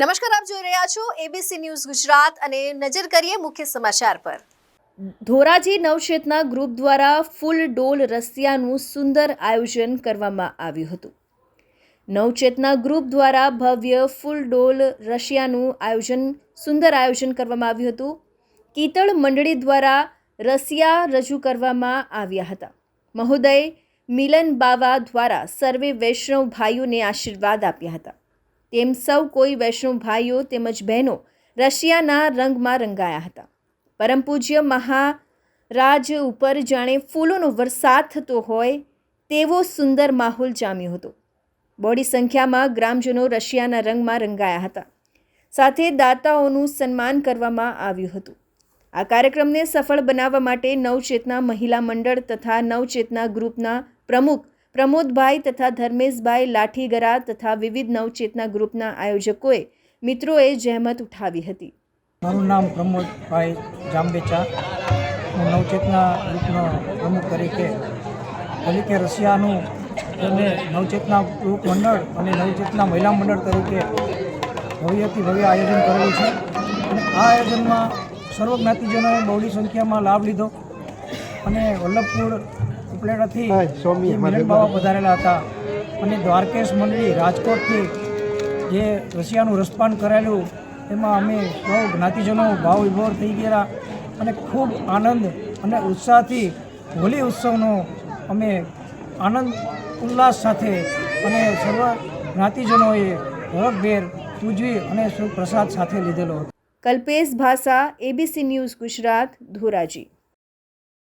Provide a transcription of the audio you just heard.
નમસ્કાર, આપ જોઈ રહ્યા છો એબીસી ન્યૂઝ ગુજરાત અને નજર કરીએ મુખ્ય સમાચાર પર. ધોરાજી નવચેતના ગ્રુપ દ્વારા ફૂલ ડોલ રસિયાનું સુંદર આયોજન કરવામાં આવ્યું હતું. નવચેતના ગ્રુપ દ્વારા ભવ્ય ફૂલ ડોલ રશિયાનું આયોજન, સુંદર આયોજન કરવામાં આવ્યું હતું. કીતળ મંડળી દ્વારા રસિયા રજૂ કરવામાં આવ્યા હતા. મહોદય મિલન બાવા દ્વારા સર્વે વૈષ્ણવ ભાઈઓને આશીર્વાદ આપ્યા હતા. તેમ સૌ કોઈ વૈષ્ણવ ભાઈઓ તેમજ બહેનો રશિયાના રંગમાં રંગાયા હતા. પરમ પૂજ્ય મહારાજ ઉપર જાણે ફૂલોનો વરસાદ થતો હોય તેવો સુંદર માહોલ જામ્યો હતો. બોડી સંખ્યામાં ગ્રામજનો રશિયાના રંગમાં રંગાયા હતા. સાથે દાતાઓનું સન્માન કરવામાં આવ્યું હતું. આ કાર્યક્રમને સફળ બનાવવા માટે નવચેતના મહિલા મંડળ તથા નવચેતના ગ્રુપના પ્રમુખ પ્રમોદભાઈ તથા ધર્મેશભાઈ લાઠીગરા તથા વિવિધ નવચેતના ગ્રુપના આયોજકોએ મિત્રોએ જહેમત ઉઠાવી હતી. મારું નામ પ્રમોદભાઈ જાંબેચા. હું નવચેતના ગ્રુપનો પ્રમુખ તરીકે તરીકે રશિયાનું અને નવચેતના ગ્રુપ મંડળ અને નવચેતના મહિલા મંડળ તરીકે ભવ્યથી ભવ્ય આયોજન કરેલું છે. અને આ આયોજનમાં સર્વ જ્ઞાતિજનોએ બહોળી સંખ્યામાં લાભ લીધો. અને વલ્લભપુર ઉપલેટાથી જે મિલન બાવા પધારેલા હતા. અને દ્વારકેશ મંડળી રાજકોટથી જે રશિયાનું રસપાન કરાયેલું એમાં અમે સૌ જ્ઞાતિજનો ભાવ વિભોર થઈ ગયા અને ખૂબ આનંદ અને ઉત્સાહથી હોલી ઉત્સવનો અમે આનંદ ઉલ્લાસ સાથે અને સર્વ જ્ઞાતિજનોએ હરખભેર ઉજવી અને પ્રસાદ સાથે લીધેલો હતો. કલ્પેશ ભાષા એબીસી ન્યૂઝ ગુજરાત ધોરાજી.